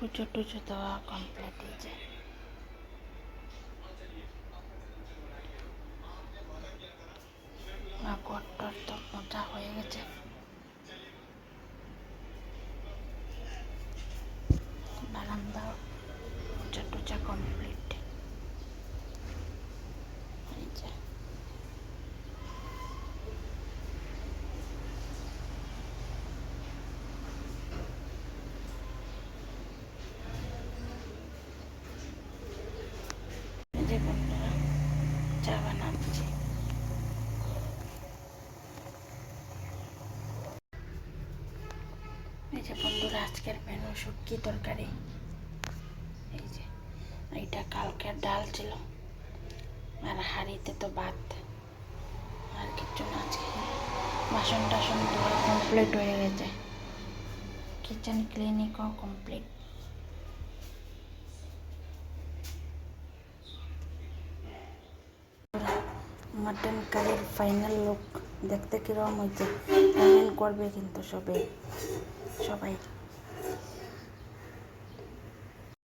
পুজো টুজো দেওয়া কমপ্লিট হয়েছে ঘরটার তো মোটা হয়ে গেছে বারান্দা টুচা কমপ্লিট এই যে এই যে বন্ধুরা চা বানাচ্ছি এই যে বন্ধুরা, আজকের মেনু শুটকি তরকারি? এই যে, এইটা কালকের ডাল ছিল। আর হাঁড়িতে তো ভাত। আর কিছু না আজকে। বাসন টাসন কমপ্লিট হয়ে গেছে। কিচেন ক্লিনিকও কমপ্লিট মাটন কারির ফাইনাল লুক দেখতে কীরকম হয়েছে কমেন্ট করবে কিন্তু সবাই সবাই।